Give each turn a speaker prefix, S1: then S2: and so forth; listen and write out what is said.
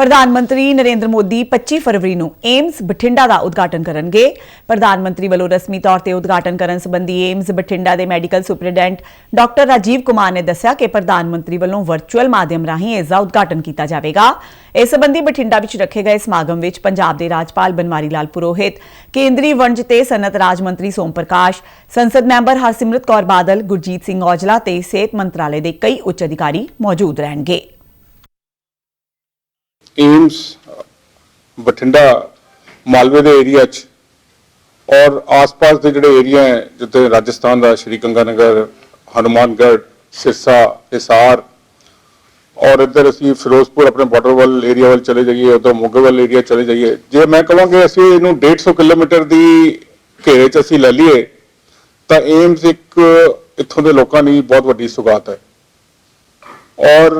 S1: ਪ੍ਰਧਾਨ ਮੰਤਰੀ ਨਰਿੰਦਰ ਮੋਦੀ 25 ਫਰਵਰੀ ਨੂੰ ਏਮਸ ਬਠਿੰਡਾ ਦਾ ਉਦਘਾਟਨ ਕਰਨਗੇ। ਪ੍ਰਧਾਨ ਮੰਤਰੀ ਵੱਲੋਂ ਰਸਮੀ ਤੌਰ ਤੇ ਉਦਘਾਟਨ ਕਰਨ ਸੰਬੰਧੀ ਏਮਸ ਬਠਿੰਡਾ ਦੇ medical superintendent doctor Rajiv Kumar ਨੇ ਦੱਸਿਆ ਕਿ ਪ੍ਰਧਾਨ ਮੰਤਰੀ ਵੱਲੋਂ ਵਰਚੁਅਲ ਮਾਧਿਅਮ ਰਾਹੀਂ ਇਸ ਦਾ ਉਦਘਾਟਨ ਕੀਤਾ ਜਾਵੇਗਾ। ਇਸ ਸੰਬੰਧੀ ਬਠਿੰਡਾ ਵਿੱਚ ਰੱਖੇ ਗਏ ਸਮਾਗਮ ਵਿੱਚ ਪੰਜਾਬ ਦੇ ਰਾਜਪਾਲ ਬਨਵਾਰੀ ਲਾਲ ਪੁਰੋਹਿਤ, ਕੇਂਦਰੀ ਵਣਜ ਤੇ ਸਨਅਤ ਰਾਜ ਮੰਤਰੀ ਸੋਮ ਪ੍ਰਕਾਸ਼, ਸੰਸਦ ਮੈਂਬਰ ਹਰਸਿਮਰਤ ਕੌਰ ਬਾਦਲ, ਗੁਰਜੀਤ ਸਿੰਘ ਔਜਲਾ ਤੇ ਸਿਹਤ ਮੰਤਰਾਲੇ ਦੇ ਕਈ ਉੱਚ ਅਧਿਕਾਰੀ ਮੌਜੂਦ ਰਹਿਣਗੇ।
S2: ਏਮਸ, ਬਠਿੰਡਾ, ਮਾਲਵੇ ਦੇ ਏਰੀਆ 'ਚ ਔਰ ਆਸ-ਪਾਸ ਦੇ ਜਿਹੜੇ ਏਰੀਆ ਹੈ, ਜਿੱਥੇ ਰਾਜਸਥਾਨ ਦਾ ਸ਼੍ਰੀ ਗੰਗਾਨਗਰ ਹਨੂਮਾਨਗੜ੍ਹ, ਸਿਰਸਾ, ਹਿਸਾਰ ਔਰ ਇੱਧਰ ਅਸੀਂ ਫਿਰੋਜ਼ਪੁਰ ਆਪਣੇ ਬਾਰਡਰ ਵੱਲ ਏਰੀਆ ਵੱਲ ਚਲੇ ਜਾਈਏ, ਉਧਰ ਮੋਗੇ ਵੱਲ ਏਰੀਆ ਚਲੇ ਜਾਈਏ। ਜੇ ਮੈਂ ਕਹਾਂਗੇ ਅਸੀਂ ਇਹਨੂੰ 150 ਕਿਲੋਮੀਟਰ ਦੀ ਘੇਰੇ 'ਚ ਅਸੀਂ ਲੈ ਲਈਏ, ਤਾਂ ਏਮਸ ਇੱਕ ਇੱਥੋਂ ਦੇ ਲੋਕਾਂ ਲਈ ਬਹੁਤ ਵੱਡੀ ਸੁਗਾਤ ਹੈ। ਔਰ